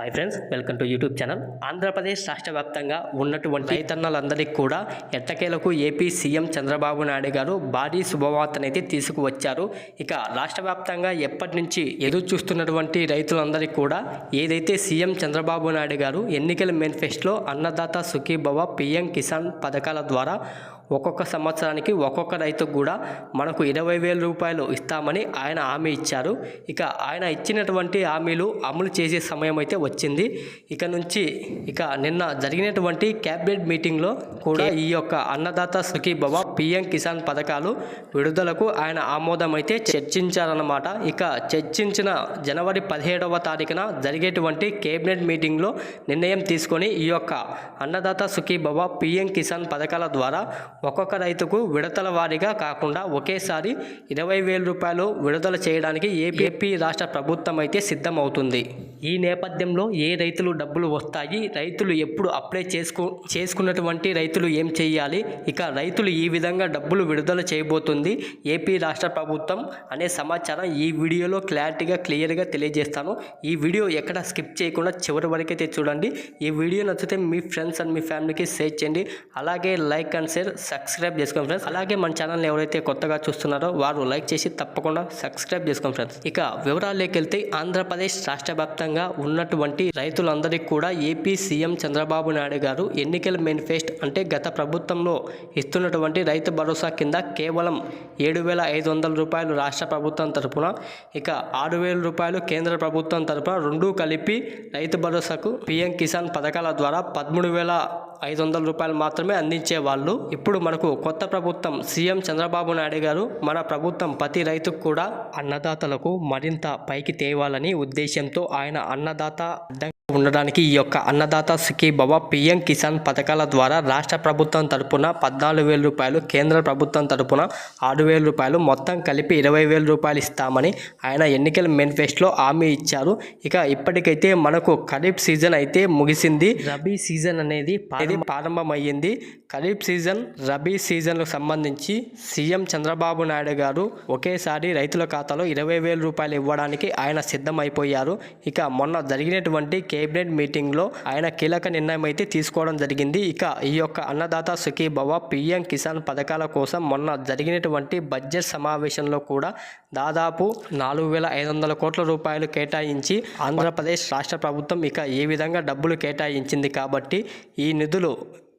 Hi friends welcome to YouTube channel Andhra Pradesh రాష్ట్ర వ్యాప్తంగా ఉన్నటువంటి రైతన్నలందరికీ కూడా ఎట్టకేలకు ఏపీ సీఎం చంద్రబాబు నాయుడు గారు భారీ శుభవార్తనైతే తీసుకువచ్చారు. ఇక రాష్ట్ర వ్యాప్తంగా ఎప్పటి నుంచి ఎదురు చూస్తున్నటువంటి రైతులందరికీ కూడా ఏదైతే సీఎం చంద్రబాబు నాయుడు గారు ఎన్నికల మేనిఫెస్టోలో అన్నదాత సుఖీభవ పిఎం కిసాన్ పథకాల ద్వారా ఒక్కొక్క సంవత్సరానికి ఒక్కొక్క రైతుకు కూడా మనకు ఇరవై వేల రూపాయలు ఇస్తామని ఆయన హామీ ఇచ్చారు. ఇక ఆయన ఇచ్చినటువంటి హామీలు అమలు చేసే సమయం అయితే వచ్చింది. ఇక నుంచి ఇక నిన్న జరిగినటువంటి క్యాబినెట్ మీటింగ్లో కూడా ఈ యొక్క అన్నదాత సుఖీభవ పిఎం కిసాన్ పథకాలు విడుదలకు ఆయన ఆమోదమైతే చర్చించారన్నమాట. ఇక చర్చించిన జనవరి పదిహేడవ తారీఖున జరిగేటువంటి కేబినెట్ మీటింగ్లో నిర్ణయం తీసుకొని ఈ యొక్క అన్నదాత సుఖీభవ పిఎం కిసాన్ పథకాల ద్వారా ఒక్కొక్క రైతుకు విడతల వారీగా కాకుండా ఒకేసారి ఇరవై వేల రూపాయలు విడుదల చేయడానికి ఏపీ ఏపీ రాష్ట్ర ప్రభుత్వం అయితే సిద్ధమవుతుంది. ఈ నేపథ్యంలో ఏ రైతులు డబ్బులు వస్తాయి? రైతులు ఎప్పుడు అప్లై చేసుకు చేసుకున్నటువంటి రైతులు ఏం చేయాలి? ఇక రైతులు ఈ విధంగా డబ్బులు విడుదల చేయబోతుంది ఏపీ రాష్ట్ర ప్రభుత్వం అనే సమాచారం ఈ వీడియోలో క్లారిటీగా క్లియర్గా తెలియజేస్తాను. ఈ వీడియో ఎక్కడ స్కిప్ చేయకుండా చివరి వరకైతే చూడండి. ఈ వీడియో నచ్చితే మీ ఫ్రెండ్స్ అండ్ మీ ఫ్యామిలీకి షేర్ చేయండి. అలాగే లైక్ అండ్ షేర్ సబ్స్క్రైబ్ చేసుకోండి ఫ్రెండ్స్. అలాగే మన ఛానల్ ఎవరైతే కొత్తగా చూస్తున్నారో వారు లైక్ చేసి తప్పకుండా సబ్స్క్రైబ్ చేసుకోండి ఫ్రెండ్స్. ఇక వివరాల్లోకి వెళ్తే ఆంధ్రప్రదేశ్ రాష్ట్ర వ్యాప్తంగా ఉన్నటువంటి రైతులందరికీ కూడా ఏపీ సీఎం చంద్రబాబు నాయుడు గారు ఎన్నికల మేనిఫెస్ట్ అంటే గత ప్రభుత్వంలో ఇస్తున్నటువంటి రైతు భరోసా కింద కేవలం ఏడు వేల ఐదు వందల రూపాయలు రాష్ట్ర ప్రభుత్వం తరపున ఇక ఆరు వేల రూపాయలు కేంద్ర ప్రభుత్వం తరపున రెండూ కలిపి రైతు భరోసాకు పిఎం కిసాన్ పథకాల ద్వారా పదమూడు వేల ఐదు వందల రూపాయలు మాత్రమే అందించేవాళ్ళు. ఇప్పుడు మనకు కొత్త ప్రభుత్వం సీఎం చంద్రబాబు నాయుడు గారు మన ప్రభుత్వం ప్రతి రైతుకు కూడా అన్నదాతలకు మరింత పైకి తేవాలని ఉద్దేశంతో ఆయన అన్నదాత ఉండడానికి ఈ యొక్క అన్నదాత సుఖీభవ పిఎం కిసాన్ పథకాల ద్వారా రాష్ట్ర ప్రభుత్వం తరపున పద్నాలుగు వేల రూపాయలు కేంద్ర ప్రభుత్వం తరపున ఆరు వేల రూపాయలు మొత్తం కలిపి ఇరవై వేల రూపాయలు ఇస్తామని ఆయన ఎన్నికల మేనిఫెస్టోలో హామీ ఇచ్చారు. ఇక ఇప్పటికైతే మనకు ఖరీఫ్ సీజన్ అయితే ముగిసింది. రబీ సీజన్ అనేది అనేది ప్రారంభమయ్యింది. ఖరీఫ్ సీజన్ రబీ సీజన్లకు సంబంధించి సీఎం చంద్రబాబు నాయుడు గారు ఒకేసారి రైతుల ఖాతాలో ఇరవై వేల రూపాయలు ఇవ్వడానికి ఆయన సిద్ధమైపోయారు. ఇక మొన్న జరిగినటువంటి కేబినెట్ మీటింగ్లో ఆయన కీలక నిర్ణయం అయితే తీసుకోవడం జరిగింది. ఇక ఈ యొక్క అన్నదాత సుఖీభవ పిఎం కిసాన్ పథకాల కోసం మొన్న జరిగినటువంటి బడ్జెట్ సమావేశంలో కూడా దాదాపు నాలుగు వేల ఐదు వందల కోట్ల రూపాయలు కేటాయించి ఆంధ్రప్రదేశ్ రాష్ట్ర ప్రభుత్వం ఇక ఏ విధంగా డబ్బులు కేటాయించింది కాబట్టి ఈ నిధులు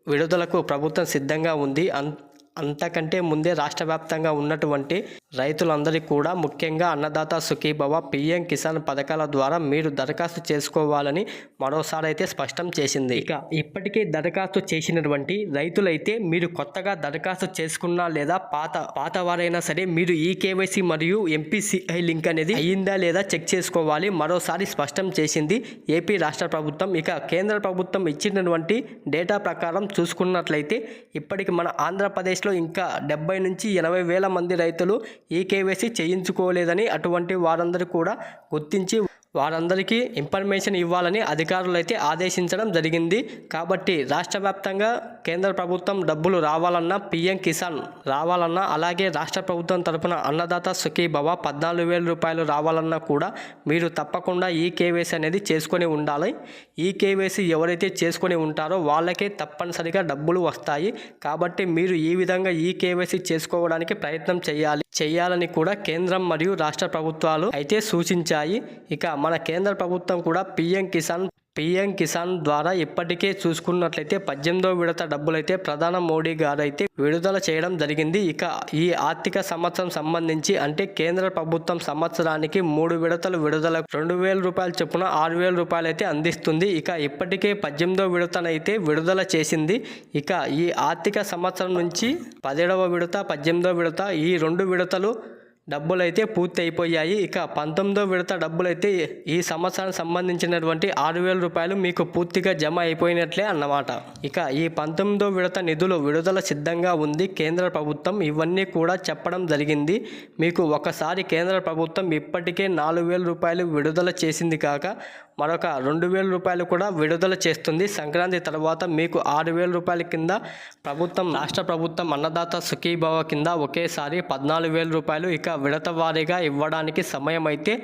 విడుదలకు ప్రభుత్వం సిద్ధంగా ఉంది. అన్ అంతకంటే ముందే రాష్ట్ర వ్యాప్తంగా ఉన్నటువంటి రైతులందరికీ కూడా ముఖ్యంగా అన్నదాత సుఖీభవ పిఎం కిసాన్ పథకాల ద్వారా మీరు దరఖాస్తు చేసుకోవాలని మరోసారి అయితే స్పష్టం చేసింది. ఇక ఇప్పటికే దరఖాస్తు చేసినటువంటి రైతులైతే మీరు కొత్తగా దరఖాస్తు చేసుకున్నా లేదా పాత పాత వారైనా సరే మీరు ఈ కేవైసీ మరియు ఎంపీసీఐ లింక్ అనేది అయ్యిందా లేదా చెక్ చేసుకోవాలి. మరోసారి స్పష్టం చేసింది ఏపీ రాష్ట్ర ప్రభుత్వం. ఇక కేంద్ర ప్రభుత్వం ఇచ్చినటువంటి డేటా ప్రకారం చూసుకున్నట్లయితే ఇప్పటికి మన ఆంధ్రప్రదేశ్ ఆంధ్రప్రదేశ్లో ఇంకా డెబ్బై నుంచి ఎనభై వేల మంది రైతులు ఈ కేవైసీ చేయించుకోలేదని అటువంటి వారందరూ కూడా గుర్తించి వారందరికీ ఇన్ఫర్మేషన్ ఇవ్వాలని అధికారులైతే ఆదేశించడం జరిగింది. కాబట్టి రాష్ట్ర వ్యాప్తంగా కేంద్ర ప్రభుత్వం డబ్బులు రావాలన్నా పిఎం కిసాన్ రావాలన్నా అలాగే రాష్ట్ర ప్రభుత్వం తరపున అన్నదాత సుఖీభవ పద్నాలుగు వేల రూపాయలు రావాలన్నా కూడా మీరు తప్పకుండా ఈ కేవైసీ అనేది చేసుకొని ఉండాలి. ఈ కేవైసీ ఎవరైతే చేసుకొని ఉంటారో వాళ్ళకే తప్పనిసరిగా డబ్బులు వస్తాయి. కాబట్టి మీరు ఈ విధంగా ఈ కేవైసీ చేసుకోవడానికి ప్రయత్నం చేయాలి. చేయాలని కూడా కేంద్రం మరియు రాష్ట్ర ప్రభుత్వాలు అయితే సూచించాయి. ఇక మన కేంద్ర ప్రభుత్వం కూడా పిఎం కిసాన్ పిఎం కిసాన్ ద్వారా ఇప్పటికే చూసుకున్నట్లయితే పద్దెనిమిదో విడత డబ్బులైతే ప్రధాన మోడీ గారు అయితే విడుదల చేయడం జరిగింది. ఇక ఈ ఆర్థిక సంవత్సరం సంబంధించి అంటే కేంద్ర ప్రభుత్వం సంవత్సరానికి మూడు విడతలు విడుదల రెండు వేల రూపాయలు చొప్పున ఆరు వేల రూపాయలు అయితే అందిస్తుంది. ఇక ఇప్పటికే పద్దెనిమిదో విడతనైతే విడుదల చేసింది. ఇక ఈ ఆర్థిక సంవత్సరం నుంచి పదిహేడవ విడత పద్దెనిమిదో విడత ఈ రెండు విడతలు డబ్బులైతే పూర్తి అయిపోయాయి ఇక పంతొమ్మిదో విడత డబ్బులైతే ఈ సంవత్సరానికి సంబంధించినటువంటి ఆరు వేల రూపాయలు మీకు పూర్తిగా జమ అయిపోయినట్లే అన్నమాట. ఇక ఈ పంతొమ్మిదో విడత నిధులు విడుదల సిద్ధంగా ఉంది. కేంద్ర ప్రభుత్వం ఇవన్నీ కూడా చెప్పడం జరిగింది. మీకు ఒకసారి కేంద్ర ప్రభుత్వం ఇప్పటికే నాలుగు వేల రూపాయలు విడుదల చేసింది కాక మరొక రెండు వేల రూపాయలు కూడా విడుదల చేస్తుంది. సంక్రాంతి తర్వాత మీకు ఆరు వేల రూపాయల కింద ప్రభుత్వం రాష్ట్ర ప్రభుత్వం అన్నదాత సుఖీభావ కింద ఒకేసారి పద్నాలుగు వేల రూపాయలు ఇక విడత వారీగా ఇవ్వడానికి సమయం అయితే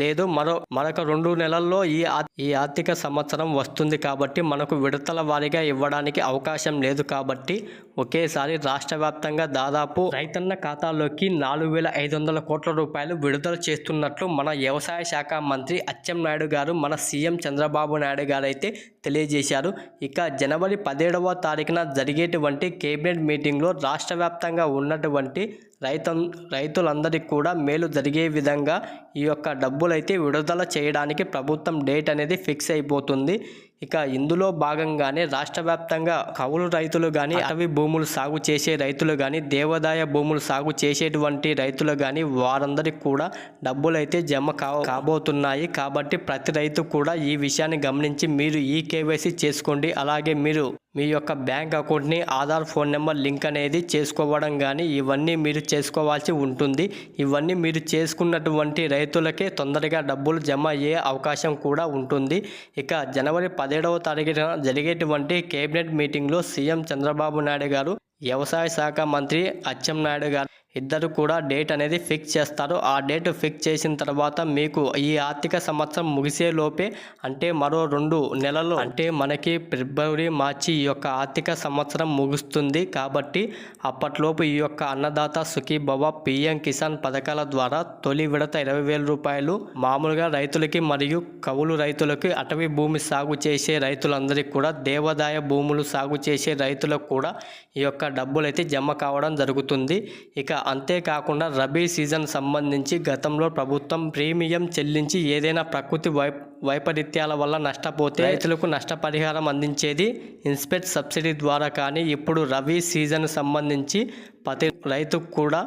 లేదు. మరో మరొక రెండు నెలల్లో ఈ ఈ ఆర్థిక సంవత్సరం వస్తుంది కాబట్టి మనకు విడతల వారీగా ఇవ్వడానికి అవకాశం లేదు కాబట్టి ఒకేసారి రాష్ట్ర వ్యాప్తంగా దాదాపు రైతన్న ఖాతాలోకి నాలుగు వేల ఐదు వందల కోట్ల రూపాయలు విడుదల చేస్తున్నట్లు మన వ్యవసాయ శాఖ మంత్రి అచ్చెన్నాయుడు గారు మన సీఎం చంద్రబాబు నాయుడు గారైతే తెలియజేశారు. ఇక జనవరి పదిహేడవ తారీఖున జరిగేటువంటి కేబినెట్ మీటింగ్లో రాష్ట్ర వ్యాప్తంగా ఉన్నటువంటి రైతు రైతులందరికీ కూడా మేలు జరిగే విధంగా ఈ యొక్క డబ్బులు అయితే విడుదల చేయడానికి ప్రభుత్వం డేట్ అనేది ఫిక్స్ అయిపోతుంది. ఇక ఇందులో భాగంగానే రాష్ట్ర వ్యాప్తంగా కౌలు రైతులు కానీ అటవీ భూములు సాగు చేసే రైతులు కానీ దేవాదాయ భూములు సాగు చేసేటువంటి రైతులు కానీ వారందరికీ కూడా డబ్బులు అయితే జమ కా కాబోతున్నాయి. కాబట్టి ప్రతి రైతు కూడా ఈ విషయాన్ని గమనించి మీరు ఈ కేవైసీ చేసుకోండి. అలాగే మీరు మీ యొక్క బ్యాంక్ అకౌంట్ని ఆధార్ ఫోన్ నెంబర్ లింక్ అనేది చేసుకోవడం కానీ ఇవన్నీ మీరు చేసుకోవాల్సి ఉంటుంది. ఇవన్నీ మీరు చేసుకున్నటువంటి రైతులకే తొందరగా డబ్బులు జమ అయ్యే అవకాశం కూడా ఉంటుంది. ఇక జనవరి పదిహేడవ తారీఖున జరిగేటువంటి కేబినెట్ మీటింగ్లో సీఎం చంద్రబాబు నాయుడు గారు వ్యవసాయ శాఖ మంత్రి అచ్చెం నాయుడు గారు ఇద్దరు కూడా డేట్ అనేది ఫిక్స్ చేస్తారు. ఆ డేట్ ఫిక్స్ చేసిన తర్వాత మీకు ఈ ఆర్థిక సంవత్సరం ముగిసే లోపే అంటే మరో రెండు నెలలు అంటే మనకి ఫిబ్రవరి మార్చి ఈ యొక్క ఆర్థిక సంవత్సరం ముగుస్తుంది. కాబట్టి అప్పట్లోపు ఈ యొక్క అన్నదాత సుఖీభవ పిఎం కిసాన్ పథకాల ద్వారా తొలి విడత ఇరవై వేల రూపాయలు మామూలుగా రైతులకి మరియు కవులు రైతులకి అటవీ భూమి సాగు చేసే రైతులందరికీ కూడా దేవాదాయ భూములు సాగు చేసే రైతులకు కూడా ఈ యొక్క డబ్బులు అయితే జమ కావడం జరుగుతుంది. ఇక అంతేకాకుండా రబీ సీజన్ సంబంధించి గతంలో ప్రభుత్వం ప్రీమియం చెల్లించి ఏదైనా ప్రకృతి వై వైపరీత్యాల వల్ల నష్టపోతే రైతులకు నష్టపరిహారం అందించేది ఇన్స్పెక్ట్ సబ్సిడీ ద్వారా కానీ ఇప్పుడు రబీ సీజన్ సంబంధించి ప్రతి రైతుకు కూడా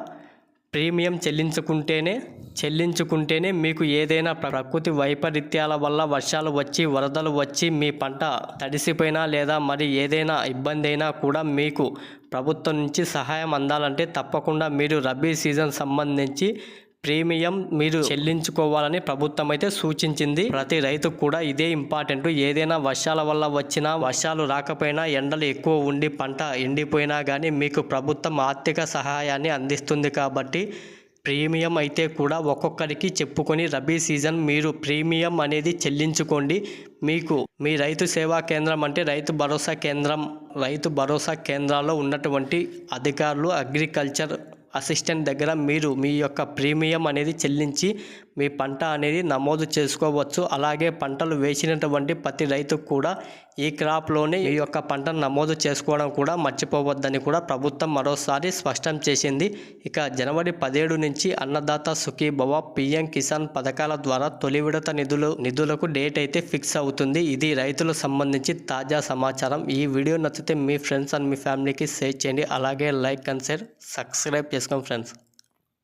ప్రీమియం చెల్లించుకుంటేనే చెల్లించుకుంటేనే మీకు ఏదైనా ప్రకృతి వైపరీత్యాల వల్ల వర్షాలు వచ్చి వరదలు వచ్చి మీ పంట తడిసిపోయినా లేదా మరి ఏదైనా ఇబ్బంది అయినా కూడా మీకు ప్రభుత్వం నుంచి సహాయం అందాలంటే తప్పకుండా మీరు రబీ సీజన్ సంబంధించి ప్రీమియం మీరు చెల్లించుకోవాలని ప్రభుత్వం అయితే సూచించింది. ప్రతి రైతుకు కూడా ఇదే ఇంపార్టెంట్. ఏదైనా వర్షాల వల్ల వచ్చినా వర్షాలు రాకపోయినా ఎండలు ఎక్కువ ఉండి పంట ఎండిపోయినా కానీ మీకు ప్రభుత్వం ఆర్థిక సహాయాన్ని అందిస్తుంది కాబట్టి ప్రీమియం అయితే కూడా ఒక్కొక్కరికి చెప్పుకొని రబీ సీజన్ మీరు ప్రీమియం అనేది చెల్లించుకోండి. మీకు మీ రైతు సేవా కేంద్రం అంటే రైతు భరోసా కేంద్రం రైతు భరోసా కేంద్రాల్లో ఉన్నటువంటి అధికారులు అగ్రికల్చర్ అసిస్టెంట్ దగ్గర మీరు మీ యొక్క ప్రీమియం అనేది చెల్లించి మీ పంట అనేది నమోదు చేసుకోవచ్చు. అలాగే పంటలు వేసినటువంటి ప్రతి రైతుకు కూడా ఈ క్రాప్లోనే ఈ యొక్క పంటను నమోదు చేసుకోవడం కూడా మర్చిపోవద్దని కూడా ప్రభుత్వం మరోసారి స్పష్టం చేసింది. ఇక జనవరి పదిహేడు నుంచి అన్నదాత సుఖీభవ పిఎం కిసాన్ పథకాల ద్వారా తొలి విడత నిధులు నిధులకు డేట్ అయితే ఫిక్స్ అవుతుంది. ఇది రైతులకు సంబంధించి తాజా సమాచారం. ఈ వీడియో నచ్చితే మీ ఫ్రెండ్స్ అండ్ మీ ఫ్యామిలీకి షేర్ చేయండి. అలాగే లైక్ అండ్ షేర్ సబ్స్క్రైబ్ చేసుకోండి ఫ్రెండ్స్